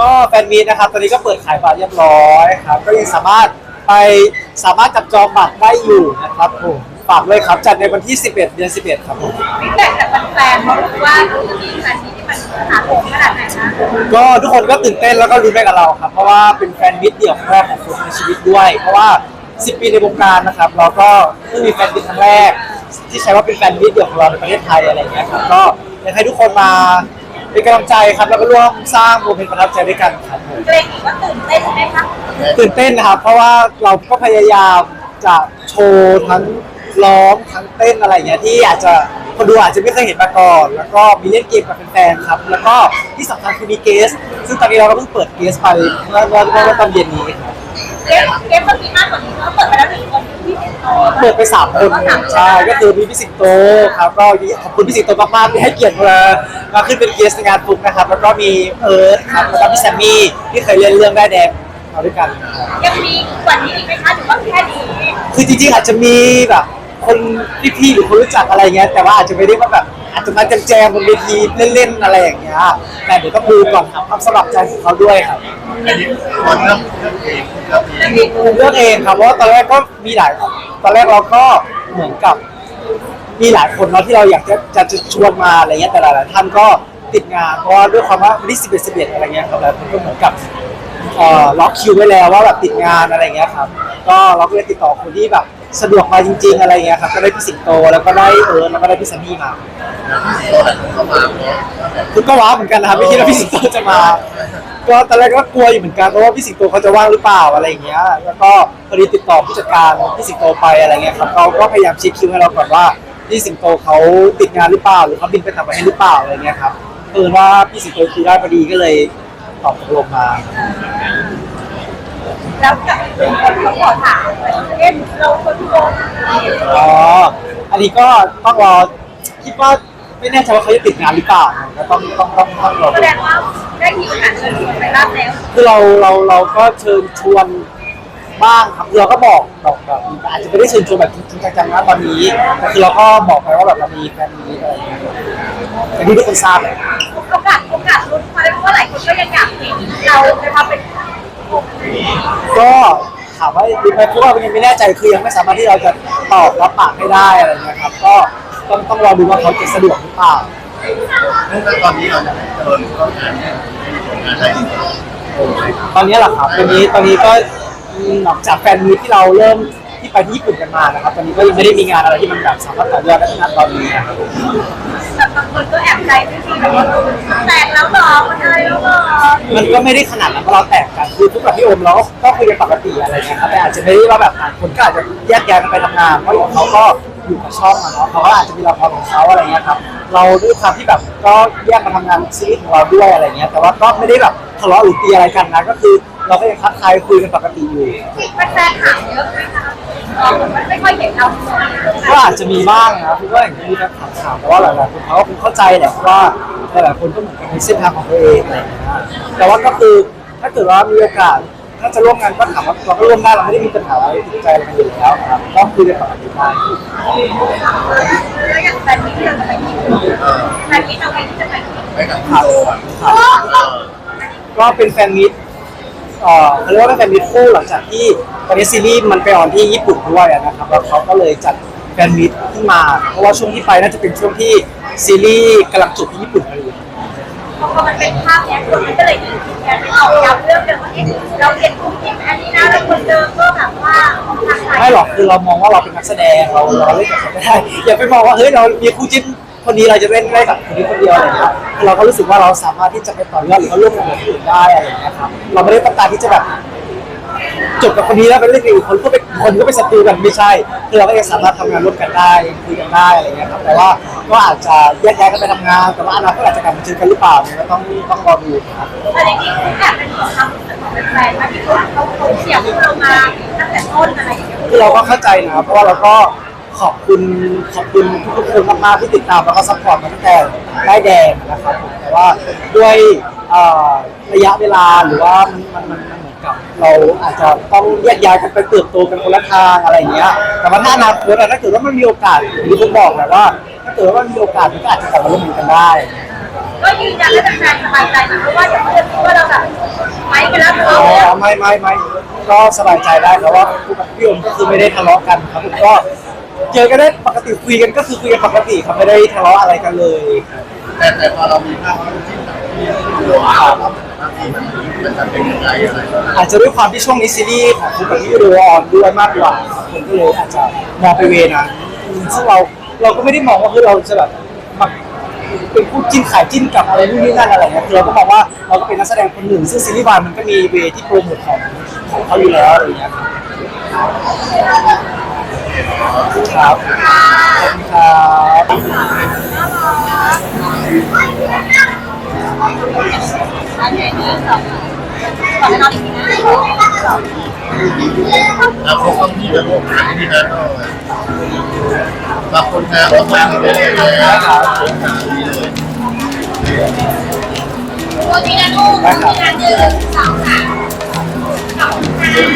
ก็แฟนมีตนะครับตอนนี้ก็เปิดขายบัตรเรียบร้อยครับ ก็ยังสามารถไปสามารถจับจองบัตรได้อยู่นะครับผมฝากด้วยครับจัดในวันที่ 11 เดือน 11 ครับผมฟีดแบ็กจากแฟนๆเขาบอกว่าจะมีแฟนมีที่มันหาโหดขนาดไหนนะก็ทุกคนก็ตื่นเต้นแล้วก็รุ้นไปกับเราครับ เพราะว่าเป็นแฟนมิตรเดี่ยวแรกของคนในชีวิตด้วย เพราะว่า 10 ปีในวงการนะครับ เราก็เพิ่งมีแฟนมิตรครั้งแรก ที่ใช้ว่าเป็นแฟนมิตรเดี่ยวของเราในประเทศไทยอะไรอย่างเงี้ยครับก็อยากให้ทุกคนมา เป็นกำลังใจครับแล้วก็ร่วมสร้างโมเมนต์ประทับใจด้วยกันครับผมเกรงอีกว่าตื่นเต้นไหมคะตื่นเต้นนะครับ เพราะว่าเราก็พยายามจะโชว์ทั้งร้องทั้งเต้นอะไรอย่างเงี้ยที่อาจจะคนดูอาจจะไม่เคยเห็นมาก่อน แล้วก็มีเล่นเกมกับแฟนๆครับ แล้วก็ที่สำคัญคือมีเกส ซึ่งตอนนี้เราก็เพิ่งเปิดเกสไปเมื่อเมื่อเมื่อตอนเย็นนี้ครับ เกมเกมมันมีมากกว่านี้เขาเปิดไปแล้วหนึ่งคนที่ เป็นโตเปิดไปสามคนใช่ก็คือมีพี่สิงโตครับก็ขอบคุณพี่สิงโตมากๆที่ให้เกียรติมามาขึ้นเป็นเกสในงานฟุกนะครับ แล้วก็มีเอิร์ธครับแล้วก็พี่แซมมี่ที่เคยเล่นเรื่องได้ายแดงมาด้วยกันครับยังมีกว่านี้อีกไหมคะหรือว่าแค่นี้คือจริงๆอาจจะมีแบบคนพี่ๆหรือคนรู้จักอะไรเงี้ยแต่ว่าอาจจะไม่ได้ว่าแบบ อาจจะมาแจมๆบนเวทีเล่นๆอะไรอย่างเงี้ยแต่เดี๋ยวต้องดูก่อนครับความสมัครใจของเขาด้วยครับอันนี้คนเริ่มเริ่มเองเริ่มเองเลือกเองครับเพราะว่าตอนแรกก็มีหลายตอนแรกเราก็เหมือนกับมีหลายคนเนาะที่เราอยากจะจะจะชวนมาอะไรเงี้ยแต่หลายๆท่านก็ติดงานเพราะว่าด้วยความว่าวันที่สิบเอ็ดสิบเอ็ดอะไรเงี้ยครับแล้วก็เหมือนกับเอ่อล็อกคิวไว้แล้วว่าแบบติดงานอะไรเงี้ยครับ ก็เราก็เลยติดต่อคนที่แบบ สะดวกมาจริง ๆ อะไรเงี้ยครับก็ได้พี่สิงโตแล้วก็ได้เอิร์ธแล้วก็ได้พี่ซันนี่มาตัวไหนเข้ามาเพราะคือก็ว้าเหมือนกันนะครับไม่คิดว่าพี่สิงโตจะมา ก็ตอนแรกก็กลัวอยู่เหมือนกันเพราะว่าพี่สิงโตเขาจะว่างหรือเปล่าอะไรอย่างเงี้ย แล้วก็พอดีติดต่อผู้จัดการพี่สิงโตไปอะไรเงี้ยครับเขาก็พยายามเช็คคิวให้เราก่อนว่าพี่สิงโตเขาติดงานหรือเปล่าหรือเขาบินไปต่างประเทศหรือเปล่าอะไรเงี้ยครับเออว่าพี่สิงโตคิวได้พอดีก็เลยตอบตกลงมา แล้วกับคนเขาขอถามเอ๊ะเราคนโกงอ๋อ อันนี้ก็ต้องรอคิดว่าไม่แน่ใจว่าเขาจะติดงานหรือเปล่าก็ต้องต้องต้องต้องรอแสดูดงว่าได้มีโอกาสเชิญชวนไปรับแล้ว คือเราเราเราก็เชิญชวนบ้างครับเราก็บอกบอกแบบอาจจะไม่ได้เชิญชวนแบบจริงๆจังๆนะตอนนี้แต่คือเราก็บอกไปว่าแบบเรามีแฟนมีอะไรอย่างเงี้ยอย่างที่ทุกคนทราบเลยโอกาสโอกาสลุ้นมาได้เพราะว่าหลายคนก็ยังอยากเห็นเราไปทำเป็น ก็ถามว่าดีไหมเพราะว่ายังไม่แน่ใจคือยังไม่สามารถที่เราจะตอบรับปากให้ได้อะไรเงี้ยครับ ก็ต้องต้องรอดูว่าเขาจะสะดวกหรือเปล่าแล้วตอนนี้เราจะเดินเข้างานเนี่ยงานอะไรดีตอนนี้แหละครับตอนนี้ตอนนี้ก็หลังจากแฟนมีตที่เราเริ่มที่ไปที่ญี่ปุ่นกันมานะครับ ตอนนี้ก็ยังไม่ได้มีงานอะไรที่มันแบบสามารถต่อยอดได้ขนาดตอนนี้นะครับแบบบางคนก็แอบใจไม่ดีแบบว่าแตกแล้วหรอมันอะไรแล้วหรอ มันก็ไม่ได้ขนาดนั้นเพราะเราแตกกันคือทุกแบบพี่โอมเราก็ก็คุยกันปกติอะไรเงี้ยครับแต่อาจจะไม่ได้ว่าแบบต่างคนก็อาจจะแยกย้ายกันไปทำงานเพราะอย่างเขาก็อยู่กับช่องอะเนาะเขาก็อาจจะมีละครของเขาอะไรเงี้ยครับ เราด้วยความที่แบบก็แยกมาทำงานซีรีส์ของเราด้วยอะไรเงี้ย แต่ว่าก็ไม่ได้แบบทะเลาะหรือตีอะไรกันนะก็คือ เราก็ยังทักทายคุยกันปกติอยู่แฟนๆถามเยอะไหมคะ ไม่ค่อยเห็นเราก็อาจจะมีบ้างนะครับคือว่าอย่างที่มีการถามข่าวแต่ว่าหลายๆคนเขาก็คงเข้าใจแหละเพราะว่าหลายๆคนก็เหมือนกับในเส้นทางของตัวเองอะไรอย่างเงี้ยแต่ว่าก็คือถ้าเกิดว่ามีโอกาสถ้าจะร่วมงานก็ถามว่าเราก็ร่วมได้เราไม่ได้มีปัญหาอะไรติดใจอะไรกันอยู่แล้วครับก็คุยกันปกติได้แล้วอย่างแฟนนี้ที่เราจะไปที่แฟนนี้เราเองที่จะไปที่ไปกับพี่โตอะก็เป็นแฟนมิตร เอ่อเขาเรียกว่าเป็นแฟนมิตรคู่หลังจากที่ตอนนี้ซีรีส์มันไปออนที่ญี่ปุ่นด้วยอะนะครับแล้วเขาก็เลยจัดแฟนมิตรขึ้นมา เพราะว่าช่วงที่ไปน่าจะเป็นช่วงที่ซีรีส์กำลังจบที่ญี่ปุ่นพอดีพอมันเป็นภาพเนี้ยคนมันก็เลยคิดกันไปเอาย้ำเรื่องเดิมว่าเอ๊ะเราเห็นคู่จิ้นอันนี้นะแล้วคนเดิมก็แบบว่าทางไหนไม่หรอกคือเรามองว่าเราเป็นนักแสดงเราเราเล่นกับเขาไม่ได้อย่าไปมองว่าเฮ้ยเรามีคู่จิ้น คนนี้เราจะเล่นได้กับคนนี้คนเดียวอะไรเงี้ยคือเราก็รู้สึกว่าเราสามารถที่จะไปต่อยอดหรือว่าร่วมงานกับคนอื่นได้อะไรอย่างเงี้ยครับเราไม่ได้ต้องการที่จะแบบจบกับคนนี้แล้วไปเล่นกับอีกคนก็เป็นคนก็เป็นศัตรูกันไม่ใช่คือเราก็ยังสามารถทำงานร่วมกันได้คุยกันได้อะไรเงี้ยครับแต่ว่าก็อาจจะแยกย้ายกันไปทำงานแต่ว่าอนาคตอาจจะกลับมาเจอกันหรือเปล่าเนี่ยก็ต้องต้องรอดูครับ แต่จริงๆแอบเป็นความรู้สึกของแฟนๆว่าที่เขาเขาเขาเชียร์พวกเรามาตั้งแต่ต้นอะไรอย่างเงี้ยคือเราก็เข้าใจนะครับเพราะว่าเราก็ ขอบคุณขอบคุณทุกๆคนมากๆที่ติดตามแล้วก็ซัพพอร์ตมาตั้งแต่ได้แดงนะครับผมแต่ว่าด้วยเอ่อระยะเวลาหรือว่ามันมันมันมันเหมือนกับเราอาจจะต้องแยกย้ายกันไปเติบโตกันคนละทางอะไรอย่างเงี้ย แต่ว่าถ้าอนาคตอะถ้าเกิดว่ามันมีโอกาสอย่างที่ผมบอกแหละว่า ถ้าเกิดว่ามันมีโอกาสมันก็อาจจะกลับมาร่วมมือกันได้แก็ยืนยันและแฟนๆสบายใจนะเพราะว่าอย่าเพิ่งคิดว่าเราแบบไปกันแล้วทะอ๋เลาะกันอไม่ไม่ไม่ก็สบายใจได้ครับว่าคู่กับพี่อมก็คือไม่ได้ทะเลาะกันครับผมก็ เจอกันได้ปกติคุยกันก็คือคุยกันปกติครับไม่ได้ทะเลาะอะไรกันเลยครับแต่แต่พอเรามีภาพคู่จิ้นแบบที่เราอ่านบางทีมันมันจะเป็นยังไงอะไรแบบนั้นอาจจะด้วยความที่ช่วงนี้ซีรีส์ของคู่กับพี่ดูออนด้วยมากกว่าคนก็เลยอาจจะมองไปเวนั้นซึ่งเราเราก็ไม่ได้มองว่าเฮ้ยเราจะแบบมาเป็นคู่จิ้นขายจิ้นกับอะไรนู่นนี่นั่นอะไรเงี้ยคือเราก็มองว่าเราก็เป็นนักแสดงคนหนึ่งซึ่งซีรีส์วายมันก็มีเวที่โปรโมทของของเขาอยู่แล้วอะไรอย่างเงี้ย ครับครับขอบคุณครับอันนี้หนึ่งสองขอให้น้องอีทีนะแล้วพวกต้องที่แบบพวกอันนี้นะบางคนนะต้องมาเลยนะครับตัวนี้นะลูกตัวนี้นะหนึ่งสองสาม